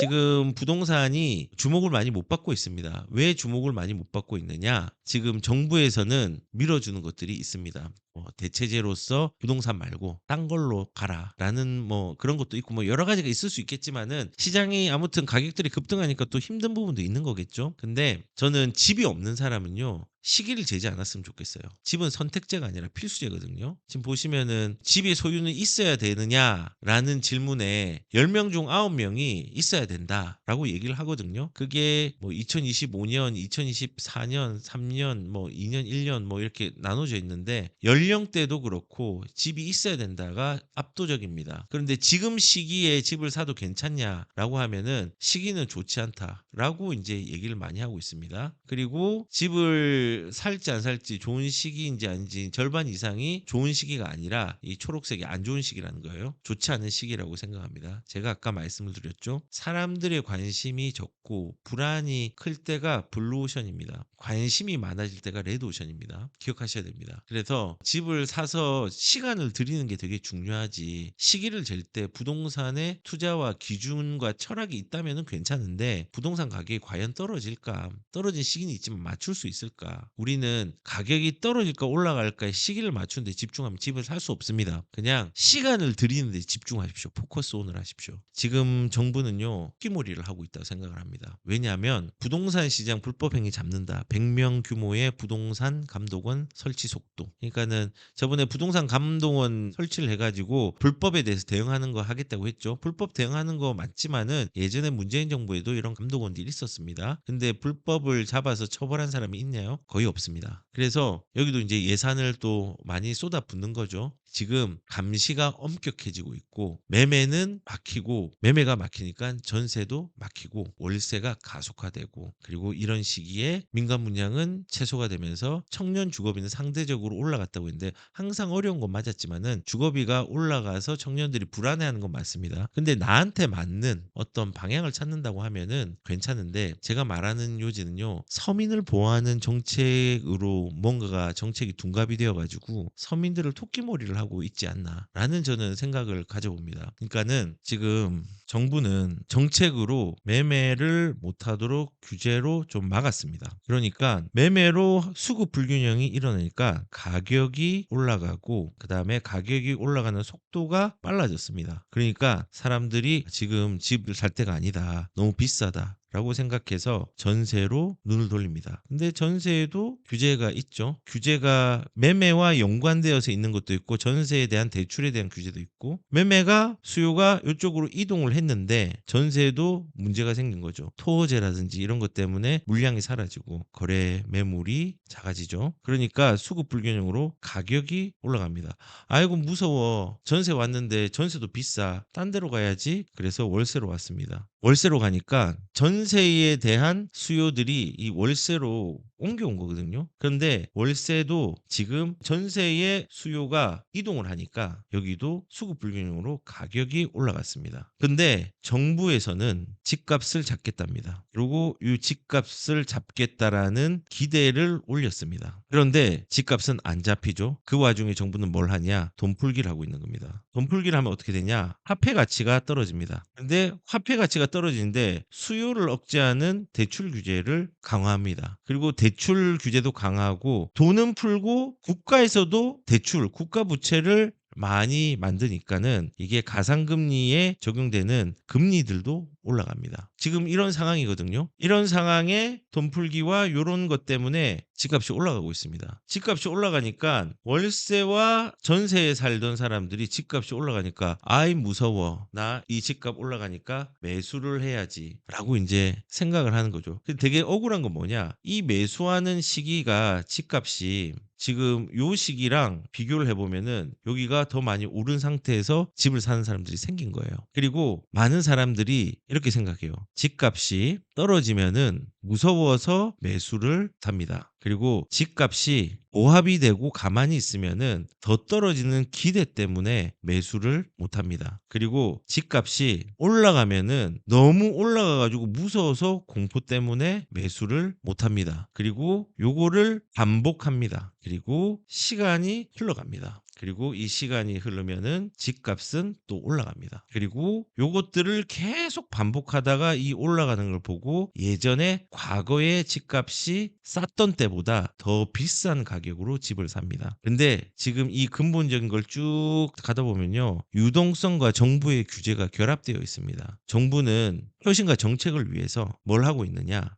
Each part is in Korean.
지금 부동산이 주목을 많이 못 받고 있습니다. 왜 주목을 많이 못 받고 있느냐? 지금 정부에서는 밀어주는 것들이 있습니다. 뭐 대체제로서 부동산 말고 딴 걸로 가라라는 뭐 그런 것도 있고 뭐 여러 가지가 있을 수 있겠지만은 시장이 아무튼 가격들이 급등하니까 또 힘든 부분도 있는 거겠죠. 근데 저는 집이 없는 사람은요. 시기를 재지 않았으면 좋겠어요. 집은 선택제가 아니라 필수제거든요. 지금 보시면은 집의 소유는 있어야 되느냐라는 질문에 10명 중 9명이 있어야 된다라고 얘기를 하거든요. 그게 뭐 2025년, 2024년, 3년, 뭐 2년, 1년 뭐 이렇게 나눠져 있는데 연령대도 그렇고 집이 있어야 된다가 압도적입니다. 그런데 지금 시기에 집을 사도 괜찮냐라고 하면은 시기는 좋지 않다라고 이제 얘기를 많이 하고 있습니다. 그리고 집을 살지 안 살지 좋은 시기인지 아닌지 절반 이상이 좋은 시기가 아니라 이 초록색이 안 좋은 시기라는 거예요. 좋지 않은 시기라고 생각합니다. 제가 아까 말씀을 드렸죠. 사람들의 관심이 적고 불안이 클 때가 블루오션입니다. 관심이 많아질 때가 레드오션입니다. 기억하셔야 됩니다. 그래서 집을 사서 시간을 들이는 게 되게 중요하지. 시기를 잴 때 부동산의 투자와 기준과 철학이 있다면 괜찮은데 부동산 가격이 과연 떨어질까? 떨어진 시기는 있지만 맞출 수 있을까? 우리는 가격이 떨어질까 올라갈까의 시기를 맞추는데 집중하면 집을 살 수 없습니다. 그냥 시간을 들이는데 집중하십시오. 포커스 온을 하십시오. 지금 정부는요, 끼몰이를 하고 있다고 생각을 합니다. 왜냐하면 부동산 시장 불법 행위 잡는다. 100명 규모의 부동산 감독원 설치 속도. 그러니까는 저번에 부동산 감독원 설치를 해가지고 불법에 대해서 대응하는 거 하겠다고 했죠. 불법 대응하는 거 맞지만은 예전에 문재인 정부에도 이런 감독원들이 있었습니다. 근데 불법을 잡아서 처벌한 사람이 있나요? 거의 없습니다. 그래서 여기도 이제 예산을 또 많이 쏟아붓는 거죠. 지금 감시가 엄격해지고 있고 매매는 막히고 매매가 막히니까 전세도 막히고 월세가 가속화되고 그리고 이런 시기에 민간 분양은 최소가 되면서 청년 주거비는 상대적으로 올라갔다고 했는데 항상 어려운 건 맞았지만은 주거비가 올라가서 청년들이 불안해하는 건 맞습니다. 근데 나한테 맞는 어떤 방향을 찾는다고 하면은 괜찮은데 제가 말하는 요지는요 서민을 보호하는 정책으로 뭔가가 정책이 둔갑이 되어가지고 서민들을 토끼몰이를 하고 있지 않나라는 저는 생각을 가져봅니다. 그러니까는 지금 정부는 정책으로 매매를 못하도록 규제로 좀 막았습니다. 그러니까 매매로 수급 불균형이 일어나니까 가격이 올라가고 그 다음에 가격이 올라가는 속도가 빨라졌습니다. 그러니까 사람들이 지금 집을 살 때가 아니다. 너무 비싸다. 라고 생각해서 전세로 눈을 돌립니다. 근데 전세에도 규제가 있죠. 규제가 매매와 연관되어서 있는 것도 있고 전세에 대한 대출에 대한 규제도 있고 매매가 수요가 이쪽으로 이동을 했는데 전세에도 문제가 생긴 거죠. 토호제라든지 이런 것 때문에 물량이 사라지고 거래 매물이 작아지죠. 그러니까 수급 불균형으로 가격이 올라갑니다. 아이고 무서워. 전세 왔는데 전세도 비싸. 딴 데로 가야지. 그래서 월세로 왔습니다. 월세로 가니까 전세에 대한 수요들이 이 월세로 옮겨온 거거든요. 그런데 월세도 지금 전세의 수요가 이동을 하니까 여기도 수급 불균형으로 가격이 올라갔습니다. 근데 정부에서는 집값을 잡겠답니다. 그리고 이 집값을 잡겠다라는 기대를 올렸습니다. 그런데 집값은 안 잡히죠. 그 와중에 정부는 뭘 하냐? 돈 풀기를 하고 있는 겁니다. 돈 풀기를 하면 어떻게 되냐? 화폐 가치가 떨어집니다. 근데 화폐 가치가 떨어지는데 수요를 억제하는 대출 규제를 강화합니다. 그리고 대출 규제도 강하고 돈은 풀고 국가에서도 대출, 국가 부채를 많이 만드니까는 이게 가상금리에 적용되는 금리들도 올라갑니다. 지금 이런 상황이거든요. 이런 상황에 돈 풀기와 이런 것 때문에 집값이 올라가고 있습니다. 집값이 올라가니까 월세와 전세에 살던 사람들이 집값이 올라가니까 아이 무서워. 나 이 집값 올라가니까 매수를 해야지. 라고 이제 생각을 하는 거죠. 되게 억울한 건 뭐냐? 이 매수하는 시기가 집값이 지금 요 시기랑 비교를 해보면은 여기가 더 많이 오른 상태에서 집을 사는 사람들이 생긴 거예요. 그리고 많은 사람들이 이렇게 생각해요. 집값이 떨어지면은 무서워서 매수를 합니다. 그리고 집값이 오합이 되고 가만히 있으면은 더 떨어지는 기대 때문에 매수를 못 합니다. 그리고 집값이 올라가면은 너무 올라가 가지고 무서워서 공포 때문에 매수를 못 합니다. 그리고 요거를 반복합니다. 그리고 시간이 흘러갑니다. 그리고 이 시간이 흐르면은 집값은 또 올라갑니다. 그리고 요것들을 계속 반복하다가 이 올라가는 걸 보고 예전에 과거의 집값이 쌌던 때보다 더 비싼 가격으로 집을 삽니다. 근데 지금 이 근본적인 걸 쭉 가다 보면요. 유동성과 정부의 규제가 결합되어 있습니다. 정부는 혁신과 정책을 위해서 뭘 하고 있느냐?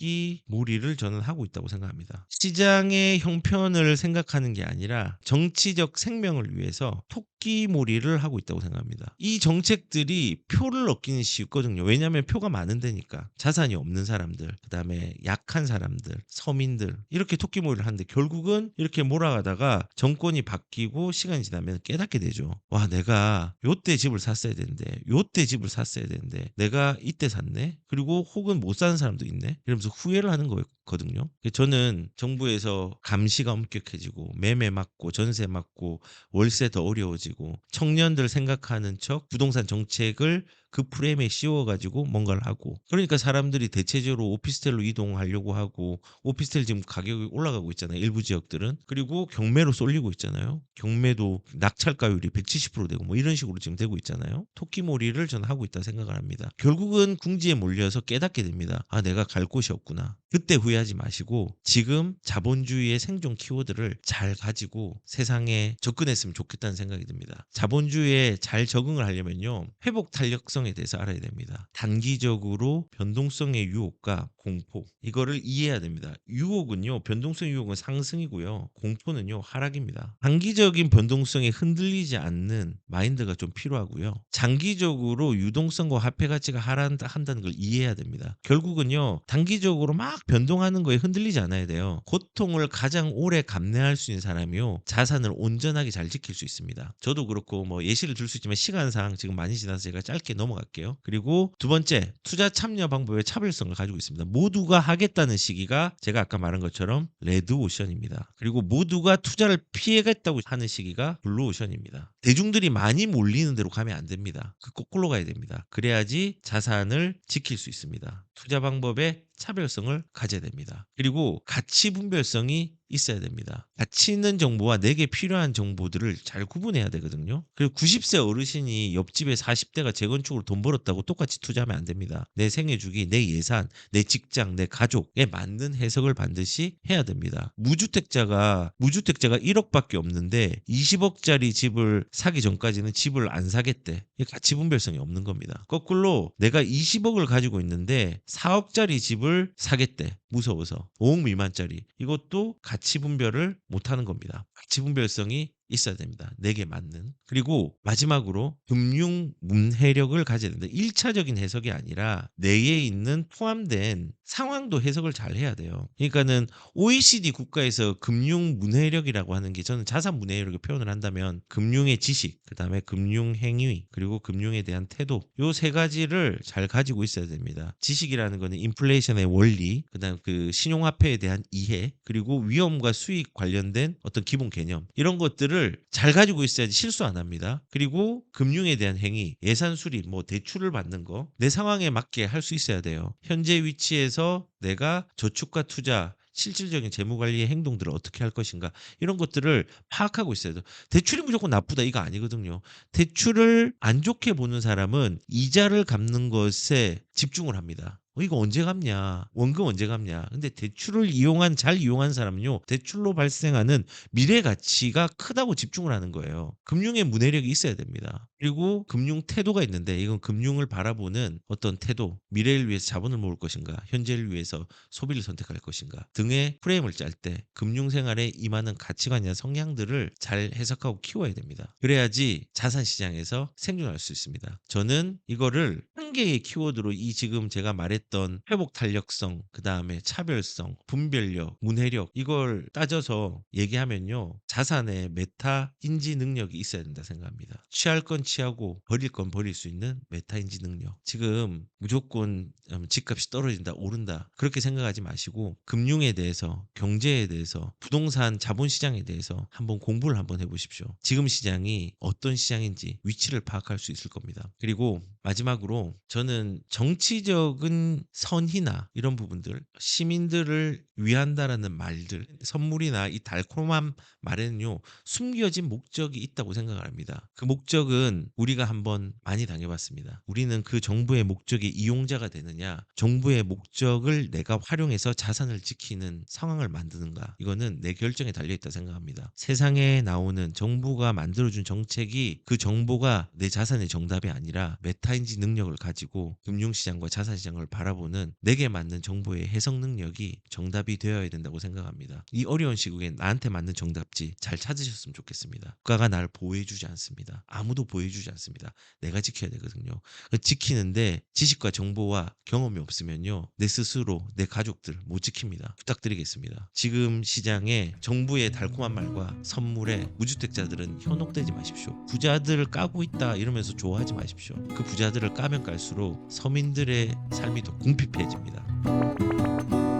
토끼 몰이를 저는 하고 있다고 생각합니다. 시장의 형편을 생각하는 게 아니라 정치적 생명을 위해서 토끼 몰이를 하고 있다고 생각합니다. 이 정책들이 표를 얻기는 쉽거든요. 왜냐하면 표가 많은 데니까 자산이 없는 사람들, 그다음에 약한 사람들, 서민들 이렇게 토끼 몰이를 하는데 결국은 이렇게 몰아가다가 정권이 바뀌고 시간이 지나면 깨닫게 되죠. 와 내가 요때 집을 샀어야 되는데 요때 집을 샀어야 되는데 내가 이때 샀네. 그리고 혹은 못 사는 사람도 있네. 이러면서 후회를 하는 거 거든요. 저는 정부에서 감시가 엄격해지고 매매 맞고 전세 맞고 월세 더 어려워지고 청년들 생각하는 척 부동산 정책을 그 프레임에 씌워가지고 뭔가를 하고 그러니까 사람들이 대체적으로 오피스텔로 이동하려고 하고 오피스텔 지금 가격이 올라가고 있잖아요 일부 지역들은. 그리고 경매로 쏠리고 있잖아요. 경매도 낙찰가율이 170% 되고 뭐 이런 식으로 지금 되고 있잖아요. 토끼몰이를 저는 하고 있다 생각을 합니다. 결국은 궁지에 몰려서 깨닫게 됩니다. 아 내가 갈 곳이 없구나. 그때 후 회하지 마시고 지금 자본주의의 생존 키워드를 잘 가지고 세상에 접근했으면 좋겠다는 생각이 듭니다 자본주의에 잘 적응을 하려면요 회복 탄력성 변동성에 대해서 알아야 됩니다. 단기적으로 변동성의 유혹과 공포 이거를 이해해야 됩니다. 유혹은요 변동성 유혹은 상승이고요 공포는요 하락입니다. 단기적인 변동성에 흔들리지 않는 마인드가 좀 필요하고요. 장기적으로 유동성과 화폐 가치가 하락한다는 걸 이해해야 됩니다. 결국은요 단기적으로 막 변동 하는 거에 흔들리지 않아야 돼요. 고통을 가장 오래 감내할 수 있는 사람이요 자산을 온전하게 잘 지킬 수 있습니다. 저도 그렇고 뭐 예시를 들 수 있지만 시간상 지금 많이 지나서 제가 짧게 넘어갈게요. 그리고 두 번째 투자 참여 방법의 차별성을 가지고 있습니다. 모두가 하겠다는 시기가 제가 아까 말한 것처럼 레드 오션입니다. 그리고 모두가 투자를 피해겠다고 하는 시기가 블루 오션입니다. 대중들이 많이 몰리는 대로 가면 안 됩니다. 그 거꾸로 가야 됩니다. 그래야지 자산을 지킬 수 있습니다. 투자 방법의 차별성을 가져야 됩니다. 그리고 가치 분별성이 있어야 됩니다. 가치 있는 정보와 내게 필요한 정보들을 잘 구분해야 되거든요. 그리고 90세 어르신이 옆집에 40대가 재건축으로 돈 벌었다고 똑같이 투자하면 안 됩니다. 내 생애 주기, 내 예산, 내 직장, 내 가족에 맞는 해석을 반드시 해야 됩니다. 무주택자가 무주택자가 1억밖에 없는데 20억짜리 집을 사기 전까지는 집을 안 사겠대. 가치 분별성이 없는 겁니다. 거꾸로 내가 20억을 가지고 있는데 4억짜리 집을 사겠대. 무서워서 5억 미만짜리 이것도 가치 분별을 못하는 겁니다. 가치 분별성이 있어야 됩니다. 내게 맞는. 그리고 마지막으로 금융 문해력을 가져야 된다. 1차적인 해석이 아니라 내에 있는 포함된 상황도 해석을 잘 해야 돼요. 그러니까는 OECD 국가에서 금융 문해력이라고 하는 게 저는 자산 문해력을 표현을 한다면 금융의 지식, 그다음에 금융 행위, 그리고 금융에 대한 태도 요 세 가지를 잘 가지고 있어야 됩니다. 지식이라는 거는 인플레이션의 원리, 그다음 그 신용화폐에 대한 이해, 그리고 위험과 수익 관련된 어떤 기본 개념 이런 것들을 잘 가지고 있어야지 실수 안 합니다. 그리고 금융에 대한 행위, 예산 수립, 뭐 대출을 받는 거 내 상황에 맞게 할 수 있어야 돼요. 현재 위치에서 내가 저축과 투자 실질적인 재무 관리의 행동들을 어떻게 할 것인가 이런 것들을 파악하고 있어야 돼요. 대출이 무조건 나쁘다 이거 아니거든요. 대출을 안 좋게 보는 사람은 이자를 갚는 것에 집중을 합니다. 어, 이거 언제 갚냐? 원금 언제 갚냐? 근데 대출을 이용한 잘 이용한 사람은요. 대출로 발생하는 미래 가치가 크다고 집중을 하는 거예요. 금융의 문해력이 있어야 됩니다. 그리고 금융 태도가 있는데 이건 금융을 바라보는 어떤 태도, 미래를 위해서 자본을 모을 것인가, 현재를 위해서 소비를 선택할 것인가 등의 프레임을 짤 때 금융 생활에 임하는 가치관이나 성향들을 잘 해석하고 키워야 됩니다. 그래야지 자산 시장에서 생존할 수 있습니다. 저는 이거를 한 개의 키워드로 이 지금 제가 말했던 회복 탄력성, 그 다음에 차별성, 분별력, 문해력 이걸 따져서 얘기하면요 자산의 메타 인지 능력이 있어야 된다 생각합니다. 취할 건 취하고 버릴 건 버릴 수 있는 메타인지 능력. 지금 무조건 음, 집값이 떨어진다, 오른다 그렇게 생각하지 마시고 금융에 대해서, 경제에 대해서, 부동산 자본 시장에 대해서 한번 공부를 한번 해 보십시오. 지금 시장이 어떤 시장인지 위치를 파악할 수 있을 겁니다. 그리고 마지막으로 저는 정치적인 선희나 이런 부분들 시민들을 위한다라는 말들, 선물이나 이 달콤한 말에는요 숨겨진 목적이 있다고 생각을 합니다. 그 목적은 우리가 한번 많이 당해봤습니다. 우리는 그 정부의 목적의 이용자가 되느냐, 정부의 목적을 내가 활용해서 자산을 지키는 상황을 만드는가, 이거는 내 결정에 달려있다 생각합니다. 세상에 나오는 정부가 만들어준 정책이 그 정보가 내 자산의 정답이 아니라 메타인지 능력을 가지고 금융시장과 자산시장을 바라보는 내게 맞는 정보의 해석 능력이 정답이 되어야 된다고 생각합니다. 이 어려운 시국에 나한테 맞는 정답지 잘 찾으셨으면 좋겠습니다. 국가가 날 보호해주지 않습니다. 아무도 보호해주지 않습니다. 내가 지켜야 되거든요. 그 지키는데 지식과 정보와 경험이 없으면요. 내 스스로 내 가족들 못 지킵니다. 부탁드리겠습니다. 지금 시장에 정부의 달콤한 말과 선물에 무주택자들은 현혹되지 마십시오. 부자들을 까고 있다 이러면서 좋아하지 마십시오. 그 부자들을 까면 깔수록 서민들의 삶이 더 궁핍해집니다.